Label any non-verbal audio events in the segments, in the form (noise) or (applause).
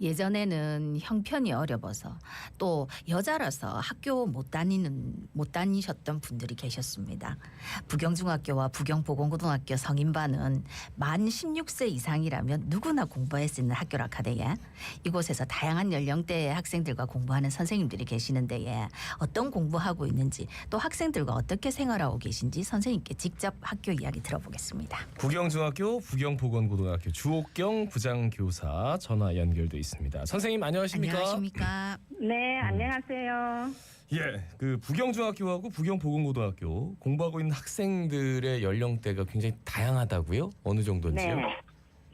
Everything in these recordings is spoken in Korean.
예전에는 형편이 어려워서 또 여자라서 학교 못 다니는 못 다니셨던 분들이 계셨습니다. 부경중학교와 부경보건고등학교 성인반은 만 16세 이상이라면 누구나 공부할 수 있는 학교라 카대에 이곳에서 다양한 연령대의 학생들과 공부하는 선생님들이 계시는데에 어떤 공부하고 있는지 또 학생들과 어떻게 생활하고 계신지 선생님께 직접 학교 이야기 들어보겠습니다. 부경중학교 부경보건고등학교 주옥경 부장교사 전화 연결돼 있습니다. 선생님 안녕하십니까? 안녕하십니까? 네, 안녕하세요. 예, 그 부경중학교하고 부경보건고등학교 공부하고 있는 학생들의 연령대가 굉장히 다양하다고요? 어느 정도인지요? 네.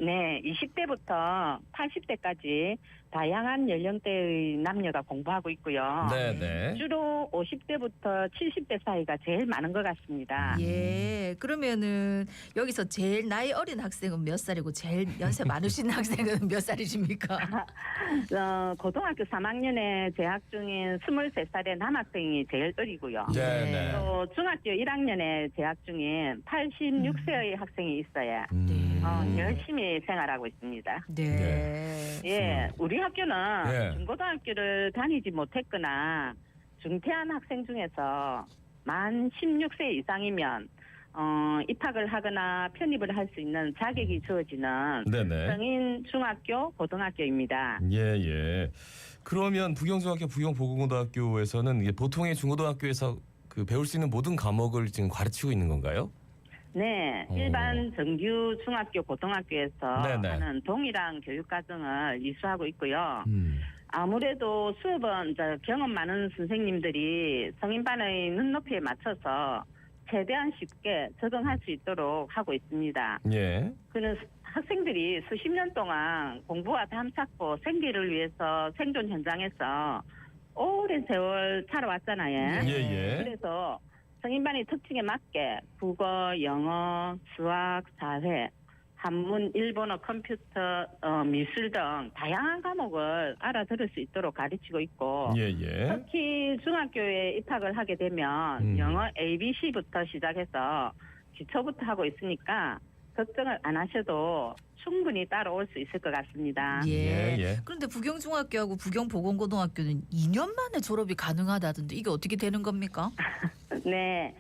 네, 20대부터 80대까지 다양한 연령대의 남녀가 공부하고 있고요. 네, 네. 주로 50대부터 70대 사이가 제일 많은 것 같습니다. 예, 그러면은 여기서 제일 나이 어린 학생은 몇 살이고 제일 연세 많으신 (laughs) 학생은 몇 살이십니까? (laughs) 어, 고등학교 3학년에 재학 중인 23살의 남학생이 제일 어리고요. 네, 네. 또 중학교 1학년에 재학 중인 86세의 학생이 있어야 음. 어, 열심히 생활하고 있습니다. 네. 예, 우리 학교는 예. 중고등학교를 다니지 못했거나 중퇴한 학생 중에서 만 16세 이상이면 어, 입학을 하거나 편입을 할 수 있는 자격이 주어지는 네, 네. 성인 중학교, 고등학교입니다. 예, 예. 그러면 부경중학교, 부경보건고등학교에서는 이게 보통의 중고등학교에서 그 배울 수 있는 모든 과목을 지금 가르치고 있는 건가요? 네, 오. 일반 정규 중학교, 고등학교에서 네네. 하는 동일한 교육 과정을 이수하고 있고요. 음. 아무래도 수업은 이제 경험 많은 선생님들이 성인반의 눈높이에 맞춰서 최대한 쉽게 적응할 수 있도록 하고 있습니다. 예. 그는 학생들이 수십 년 동안 공부와 담착고 생계를 위해서 생존 현장에서 오랜 세월 살아왔잖아요. 예, 예. 그래서 성인반의 특징에 맞게 국어, 영어, 수학, 사회, 한문, 일본어, 컴퓨터, 어, 미술 등 다양한 과목을 알아들을 수 있도록 가르치고 있고 예, 예. 특히 중학교에 입학을 하게 되면 음. 영어 ABC부터 시작해서 기초부터 하고 있으니까 걱정을 안 하셔도 충분히 따라올 수 있을 것 같습니다. 예. 예, 예. 그런데 부경중학교하고 부경보건고등학교는 2년 만에 졸업이 가능하다던데 이게 어떻게 되는 겁니까? (laughs) 네.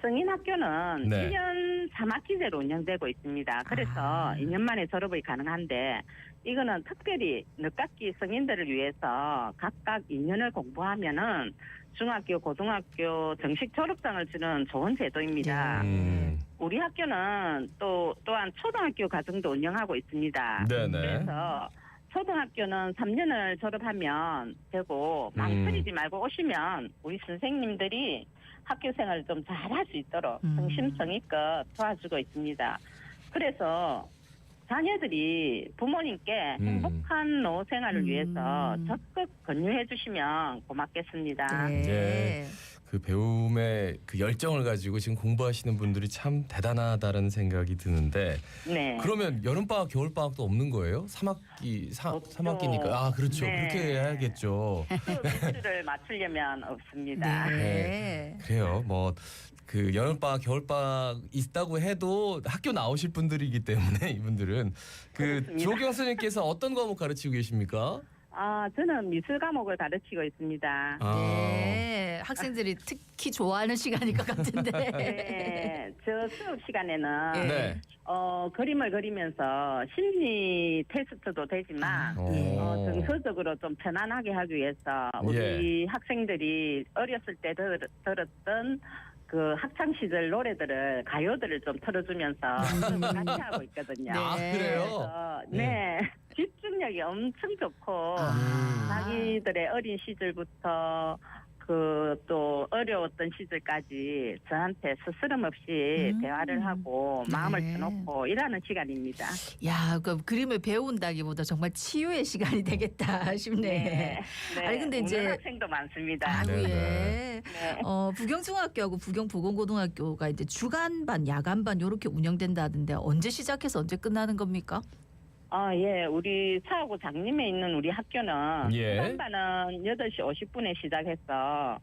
성인 학교는 네. 1년 3학 기제로 운영되고 있습니다. 그래서 아. 2년 만에 졸업이 가능한데 이거는 특별히 늦깎이 성인들을 위해서 각각 2년을 공부하면은 중학교, 고등학교 정식 졸업장을 주는 좋은 제도입니다. 음. 우리 학교는 또 또한 초등학교 과정도 운영하고 있습니다. 네네. 그래서 초등학교는 3년을 졸업하면 되고 망설이지 말고 오시면 우리 선생님들이 학교 생활을 좀 잘할 수 있도록 음. 성심성의껏 도와주고 있습니다. 그래서 자녀들이 부모님께 음. 행복한 노후 생활을 음. 위해서 적극 권유해 주시면 고맙겠습니다. 네. 예. 그 배움의 그 열정을 가지고 지금 공부하시는 분들이 참 대단하다는 생각이 드는데 네. 그러면 여름 방학, 겨울 방학도 없는 거예요? 3학기, 사, 없죠. 3학기니까 아 그렇죠 네. 그렇게 해야겠죠. 일수를 맞추려면 없습니다. 네. 그래요. 뭐 그 여름 방학, 겨울 방학 있다고 해도 학교 나오실 분들이기 때문에 (laughs) 이분들은 그 그렇습니다. 주호경 선생님께서 어떤 과목 가르치고 계십니까? 아, 저는 미술 과목을 가르치고 있습니다. 아. 네. 학생들이 특히 좋아하는 시간일 것 같은데. (laughs) 네, 저 수업 시간에는 예. 네. 어, 그림을 그리면서 심리 테스트도 되지만 아, 어. 예. 어, 정서적으로 좀 편안하게 하기 위해서 우리 학생들이 어렸을 때 들, 들었던 그 학창 시절 노래들을 가요들을 좀 틀어주면서 수업을 (laughs) 같이 하고 있거든요. 네. 아 그래요? 그래서 네 (laughs) 집중력이 엄청 좋고 아. 자기들의 어린 시절부터 그 또 어려웠던 시절까지 저한테 스스럼 없이 음. 대화를 하고 마음을 네. 터놓고 일하는 시간입니다. 야, 그 그림을 배운다기보다 정말 치유의 시간이 되겠다 (laughs) 싶네. 네. 아니, 근데 이제- 학생도 많습니다. 아이고 네, 예. 네. 어, 부경중학교하고 부경보건고등학교가 이제 주간반, 야간반 이렇게 운영된다던데 언제 시작해서 언제 끝나는 겁니까? 아, 예. 우리 사하고 장림에 있는 우리 학교는 예. 시간반은 8시 50분에 시작해서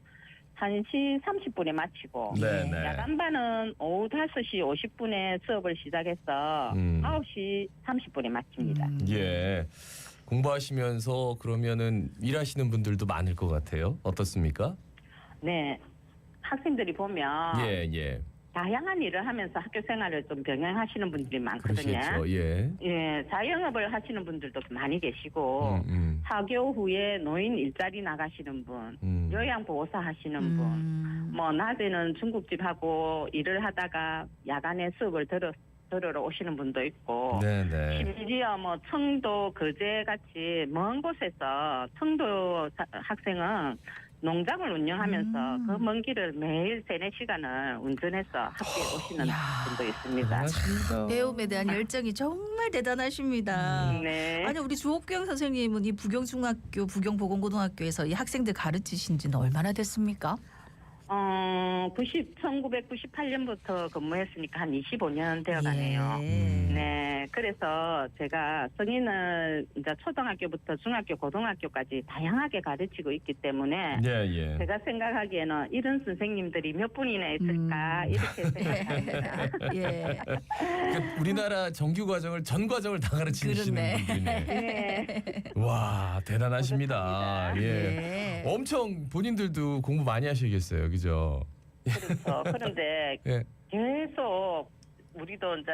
1시 30분에 마치고 네, 네. 야간반은 오후 5시 50분에 수업을 시작해서 음. 9시 30분에 마칩니다. 음. 예. 공부하시면서 그러면은 일하시는 분들도 많을 것 같아요. 어떻습니까? 네. 학생들이 보면 예, 예. 다양한 일을 하면서 학교 생활을 좀 병행하시는 분들이 많거든요. 그러시겠죠. 예. 예, 자영업을 하시는 분들도 많이 계시고 음, 음, 하교 후에 노인 일자리 나가시는 분, 음. 요양보호사 하시는 분, 음. 뭐 낮에는 중국집 하고 일을 하다가 야간에 수업을 들어 들으러 오시는 분도 있고 네, 네. 심지어 뭐 청도 거제 같이 먼 곳에서 청도 사- 학생은 농장을 운영하면서 음. 그먼 길을 매일 세네 시간을 운전해서 학교에 오시는 야. 분도 있습니다. 대단하십니다. 배움에 대한 열정이 정말 대단하십니다. 네. 아니 우리 주옥경 선생님은 이 부경중학교, 부경보건고등학교에서 이 학생들 가르치신 지는 얼마나 됐습니까? 어, 90, 1998년부터 근무했으니까 한 25년 되어 가네요. 예. 음. 네, 그래서 제가 성인을 이제 초등학교부터 중학교, 고등학교까지 다양하게 가르치고 있기 때문에 예, 예. 제가 생각하기에는 이런 선생님들이 몇 분이나 있을까 음. 이렇게 생각합니다. (laughs) 예. 그 우리나라 정규 과정을 전 과정을 다 가르치시는 그렇네. 분들이네. 네, 와, 대단하십니다. 예. 예. 엄청 본인들도 공부 많이 하시겠어요. 그죠? 그렇죠. 그런데 예. 계속 우리도 이제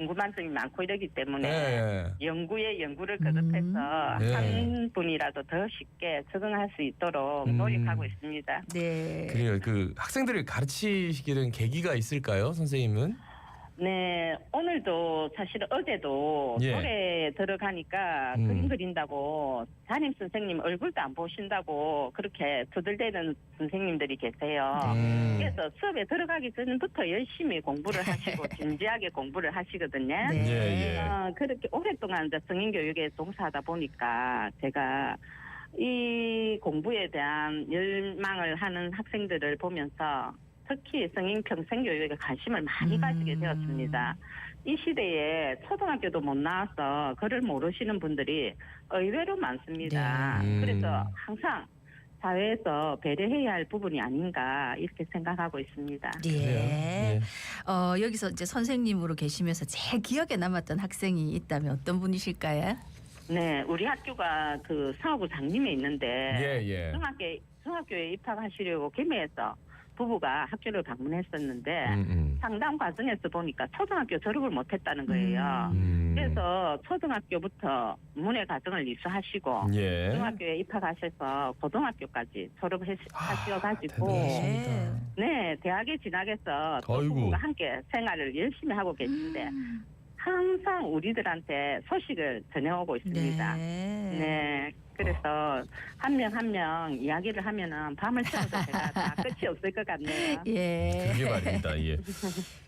궁금한 점이 많고 이러기 때문에 예. 연구에 연구를 거듭해서 음. 네. 한 분이라도 더 쉽게 적응할 수 있도록 음. 노력하고 있습니다. 네. 그래요. 그 학생들을 가르치시게 된 계기가 있을까요, 선생님은? 네, 오늘도 사실 어제도 예. 노래 들어가니까 음. 그림 그린다고 담임 선생님 얼굴도 안 보신다고 그렇게 두들대는 선생님들이 계세요. 음. 그래서 수업에 들어가기 전부터 열심히 공부를 하시고 (laughs) 진지하게 공부를 하시거든요. 네. 예, 예. 어, 그렇게 오랫동안 이제 성인 교육에 종사하다 보니까 제가 이 공부에 대한 열망을 하는 학생들을 보면서 특히 성인 평생 교육에 관심을 많이 음. 가지게 되었습니다. 이 시대에 초등학교도 못 나와서 그를 모르시는 분들이 의외로 많습니다. 네. 음. 그래서 항상 사회에서 배려해야 할 부분이 아닌가 이렇게 생각하고 있습니다. 예. 예. 어, 여기서 이제 선생님으로 계시면서 제일 기억에 남았던 학생이 있다면 어떤 분이실까요? 네, 우리 학교가 그 사업부 장림에 있는데 예, 예. 중학교 중학교에 입학하시려고 김해에서 부부가 학교를 방문했었는데 음, 음. 상담 과정에서 보니까 초등학교 졸업을 못했다는 거예요. 음. 그래서 초등학교부터 문해 과정을 이수하시고 예. 중학교에 입학하셔서 고등학교까지 졸업하셔가지고 아. 네 대학에 진학해서 또 아이고. 부부가 함께 생활을 열심히 하고 계신데 음. 항상 우리들한테 소식을 전해오고 있습니다. 네. 네. 그래서 한 명 한 명 이야기를 하면은 밤을 새워도 제가 다 (laughs) 끝이 없을 것 같네요. 예. 그게 말입니다. 예.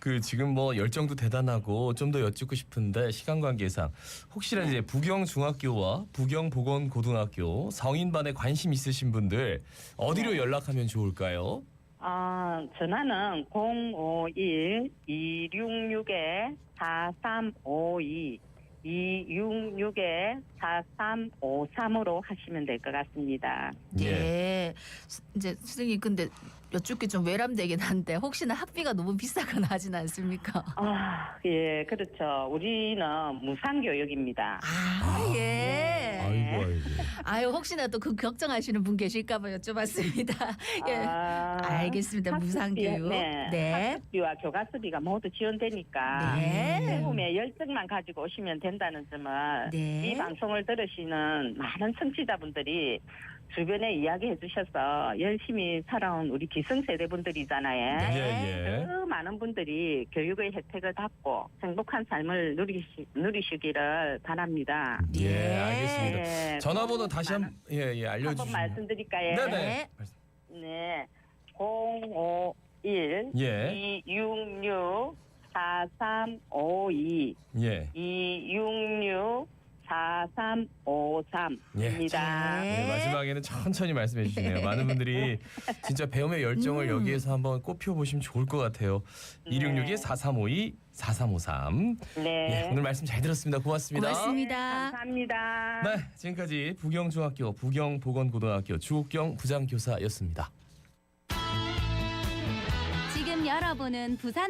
그 지금 뭐 열정도 대단하고 좀 더 여쭙고 싶은데 시간 관계상 혹시나 이제 부경 중학교와 부경 보건 고등학교 성인반에 관심 있으신 분들 어디로 연락하면 좋을까요? 아, 전화는 051 266에 4352 266에 4353으로 하시면 될 것 같습니다. 예. 스- 이제 선생님 근데 여쭙기 좀 외람되긴 한데 혹시나 학비가 너무 비싸거나 하진 않습니까? 아, 예, 그렇죠. 우리는 무상교육입니다. 아, 예. 아이고 아이고. 아유 혹시나 또 그 걱정하시는 분 계실까봐 여쭤봤습니다. 예. 아, 알겠습니다. 학습비, 무상교육. 네. 네. 학습비와 교과서비가 모두 지원되니까 네. 배움에 열정만 가지고 오시면 된다는 점을 네. 이 방송을 들으시는 많은 청취자분들이 주변에 이야기해 주셔서 열심히 살아온 우리 기성세대 분들이잖아요. 네. 예, 예. 그 많은 분들이 교육의 혜택을 받고 행복한 삶을 누리시, 누리시기를 바랍니다. 예, 예. 알겠습니다. 네, 전화번호 다시 한 예, 예, 알려 한번 주시면. 말씀드릴까요? 네, 네. 네. 네. 051 예. 266 4352 예. 266 4353입니다. 예. 네, 마지막에는 천천히 말씀해 주시네요. 많은 분들이 (laughs) 진짜 배움의 열정을 음. 여기에서 한번 꼽혀 보시면 좋을 것 같아요. 네. 2662 4352 4353. 네. 예, 오늘 말씀 잘 들었습니다. 고맙습니다. 고맙습니다. 감사합니다. 네, 지금까지 부경중학교 부경보건고등학교 주옥경 부장교사였습니다. 지금 여러분은 부산